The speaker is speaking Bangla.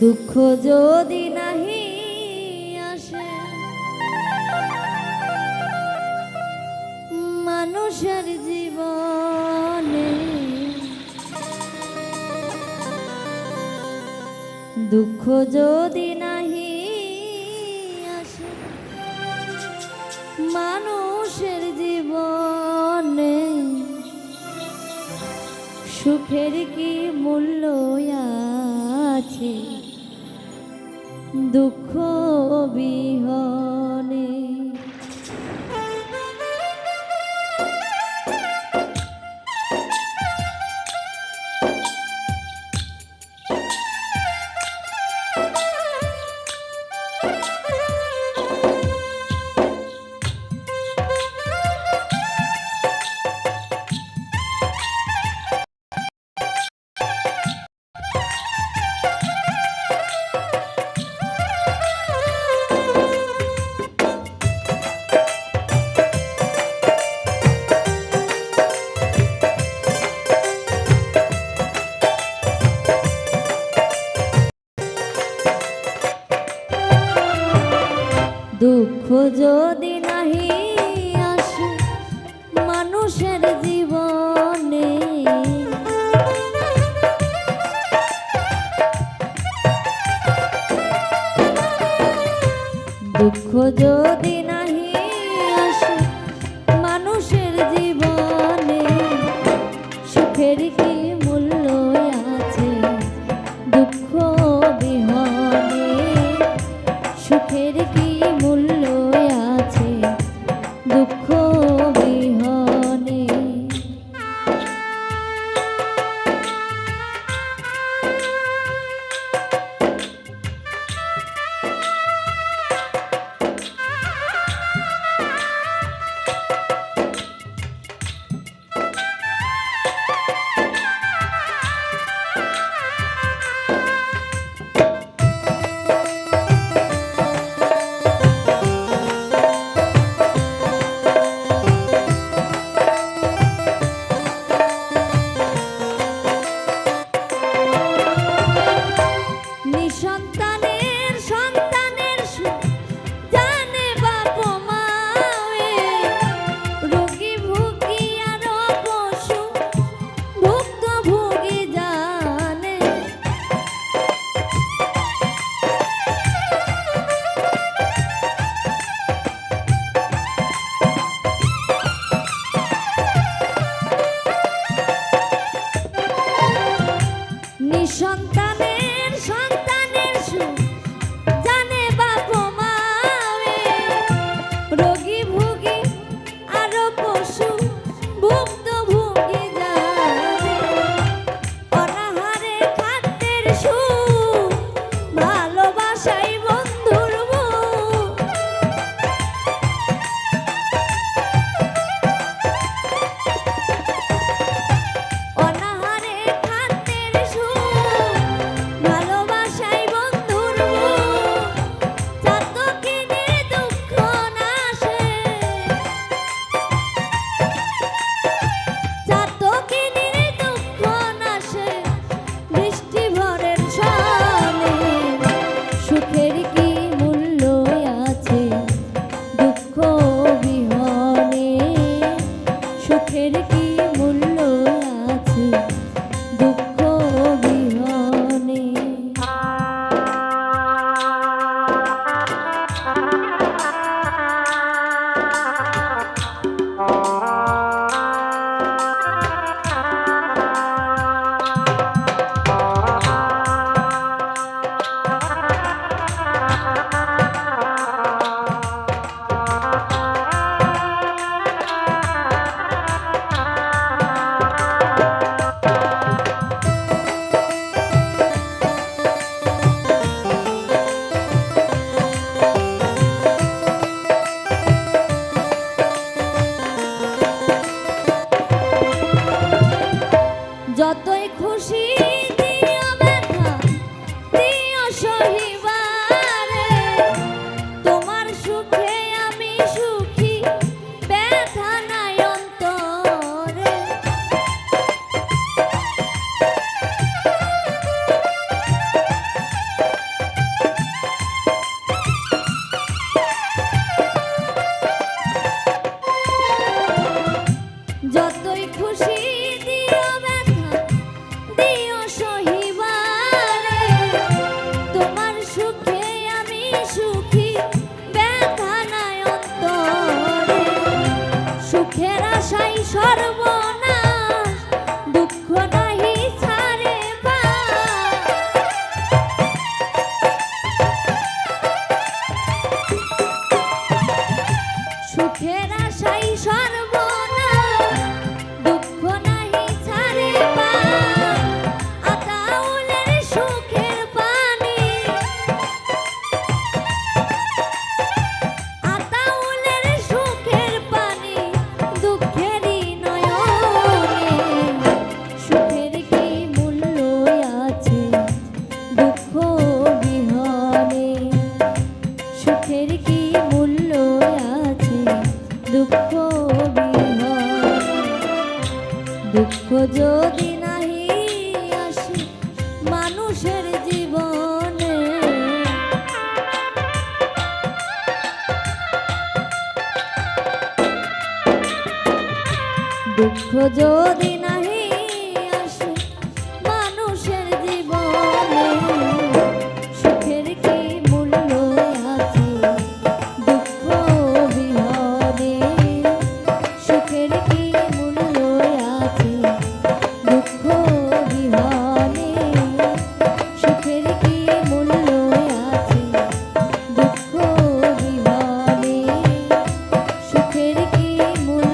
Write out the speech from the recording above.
দুঃখ যদি নাহি আসে মানুষের জীবনে দুঃখ যদি না সুখের কি মূল্য আছে? দুঃখ বিহর যদি নাহি আসে মানুষের জীবনে। দুঃখ যদি না যদি নাহি আসে মানুষের জীবনে, সুখের কি মূল্য আছে? দুঃখ বিহনে, সুখের কি মূল্য আছে? দুঃখ বিহনে, সুখের কি মূল্য আছে? দুঃখ বিহনে, সুখের কি মূল্য